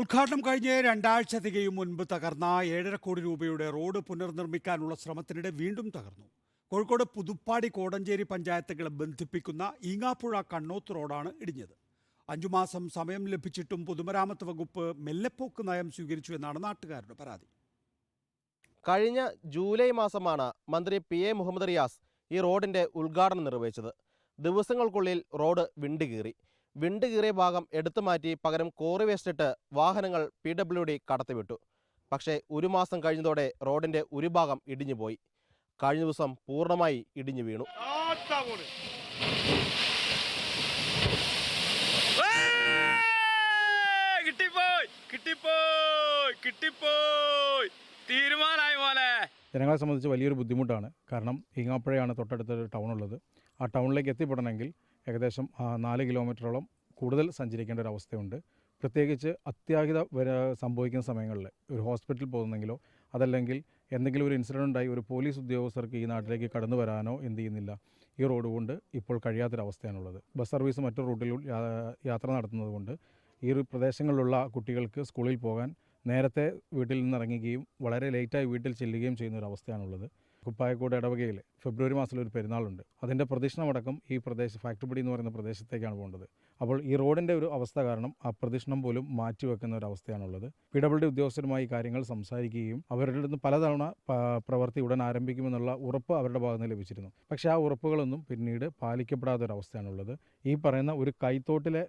ഉദ്ഘാടനം കഴിഞ്ഞ് രണ്ടാഴ്ച തികയും മുൻപ് തകർന്ന ഏഴര കോടി രൂപയുടെ റോഡ് പുനർനിർമ്മിക്കാനുള്ള ശ്രമത്തിനിടെ വീണ്ടും തകർന്നു. കോഴിക്കോട് പുതുപ്പാടി കോടഞ്ചേരി പഞ്ചായത്തുകളെ ബന്ധിപ്പിക്കുന്ന ഈങ്ങാപ്പുഴ കണ്ണോത്ത് റോഡാണ് ഇടിഞ്ഞത്. അഞ്ചു മാസം സമയം ലഭിച്ചിട്ടും പൊതുമരാമത്ത് വകുപ്പ് മെല്ലെപ്പോക്ക് നയം സ്വീകരിച്ചു എന്നാണ് നാട്ടുകാരുടെ പരാതി. കഴിഞ്ഞ ജൂലൈ മാസമാണ് മന്ത്രി പി എ മുഹമ്മദ് റിയാസ് ഈ റോഡിന്റെ ഉദ്ഘാടനം നിർവഹിച്ചത്. ദിവസങ്ങൾക്കുള്ളിൽ റോഡ് വിണ്ടുകീറി. വിണ്ടുകീറിയ ഭാഗം എടുത്തു മാറ്റി പകരം കോറി വേസ്റ്റിട്ട് വാഹനങ്ങൾ പി ഡബ്ല്യു ഡി കടത്തിവിട്ടു. പക്ഷേ ഒരു മാസം കഴിഞ്ഞതോടെ റോഡിന്റെ ഒരു ഭാഗം ഇടിഞ്ഞുപോയി കഴിഞ്ഞ ദിവസം പൂർണമായി ഇടിഞ്ഞു വീണു. ജനങ്ങളെ സംബന്ധിച്ച് വലിയൊരു ബുദ്ധിമുട്ടാണ്. കാരണം ഈങ്ങാപ്പുഴയാണ് തൊട്ടടുത്തൊരു ടൗൺ ഉള്ളത് ആ ടൗണിലേക്ക് എത്തിപ്പെടണമെങ്കിൽ ഏകദേശം നാല് കിലോമീറ്ററോളം കൂടുതൽ സഞ്ചരിക്കേണ്ട ഒരു അവസ്ഥയുണ്ട്. പ്രത്യേകിച്ച് അത്യാഹിത സംഭവിക്കുന്ന സമയങ്ങളിൽ ഒരു ഹോസ്പിറ്റലിൽ പോകുന്നെങ്കിലോ അതല്ലെങ്കിൽ എന്തെങ്കിലും ഒരു ഇൻസിഡന്റ് ഉണ്ടായി ഒരു പോലീസ് ഉദ്യോഗസ്ഥർക്ക് ഈ നാട്ടിലേക്ക് കടന്നു വരാനോ എന്ത് ചെയ്യുന്നില്ല ഈ റോഡ് കൊണ്ട് ഇപ്പോൾ കഴിയാത്തൊരവസ്ഥയാണുള്ളത്. ബസ് സർവീസ് മറ്റു റൂട്ടിൽ യാത്ര നടത്തുന്നത് കൊണ്ട് ഈ പ്രദേശങ്ങളിലുള്ള കുട്ടികൾക്ക് സ്കൂളിൽ പോകാൻ നേരത്തെ വീട്ടിൽ നിന്ന് ഇറങ്ങുകയും വളരെ ലേറ്റായി വീട്ടിൽ ചെല്ലുകയും ചെയ്യുന്ന ഒരു അവസ്ഥയാണുള്ളത്. കുപ്പായക്കോട് ഇടവകയിൽ ഫെബ്രുവരി മാസത്തിൽ ഒരു പെരുന്നാളുണ്ട്. അതിന്റെ പ്രദക്ഷിണമടക്കം ഈ പ്രദേശം ഫാക്ടറിപ്പടി എന്ന് പറയുന്ന പ്രദേശത്തേക്കാണ് പോകേണ്ടത്. അപ്പോൾ ഈ റോഡിന്റെ ഒരു അവസ്ഥ കാരണം ആ പ്രദക്ഷിണം പോലും മാറ്റിവെക്കുന്ന ഒരു അവസ്ഥയാണുള്ളത്. പി ഡബ്ല്യു ഉദ്യോഗസ്ഥരുമായി കാര്യങ്ങൾ സംസാരിക്കുകയും അവരുടെ അടുത്ത് പലതവണ പ്രവൃത്തി ഉടൻ ആരംഭിക്കുമെന്നുള്ള ഉറപ്പ് അവരുടെ ഭാഗത്ത് നിന്ന് ലഭിച്ചിരുന്നു. പക്ഷേ ആ ഉറപ്പുകളൊന്നും പിന്നീട് പാലിക്കപ്പെടാത്ത ഒരു അവസ്ഥയാണുള്ളത് ഈ പറയുന്ന ഒരു കൈത്തോട്ടിലെ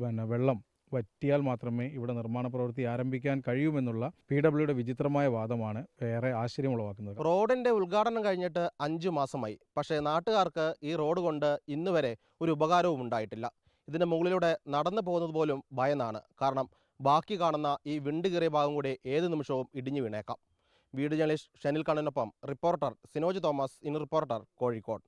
പിന്നെ വെള്ളം വറ്റിയാൽ മാത്രമേ ഇവിടെ നിർമ്മാണ പ്രവൃത്തി ആരംഭിക്കാൻ കഴിയുമെന്നുള്ള പി ഡബ്ല്യുടെ വിചിത്രമായ വാദമാണ് ഏറെ ആശ്ചര്യമുളവാക്കുന്നത് റോഡിന്റെ ഉദ്ഘാടനം കഴിഞ്ഞിട്ട് അഞ്ചു മാസമായി. പക്ഷേ നാട്ടുകാർക്ക് ഈ റോഡ് കൊണ്ട് ഇന്ന് വരെ ഒരു ഉപകാരവും ഉണ്ടായിട്ടില്ല. ഇതിന് മുകളിലൂടെ നടന്നു പോകുന്നത് പോലും ഭയന്നാണ്. കാരണം ബാക്കി കാണുന്ന ഈ വിണ്ടുകീറിയ ഭാഗം കൂടി ഏത് നിമിഷവും ഇടിഞ്ഞു വീണേക്കാം. വീട് journalist Shanil കണ്ണനൊപ്പം reporter Sinoj Thomas in reporter Kozhikode.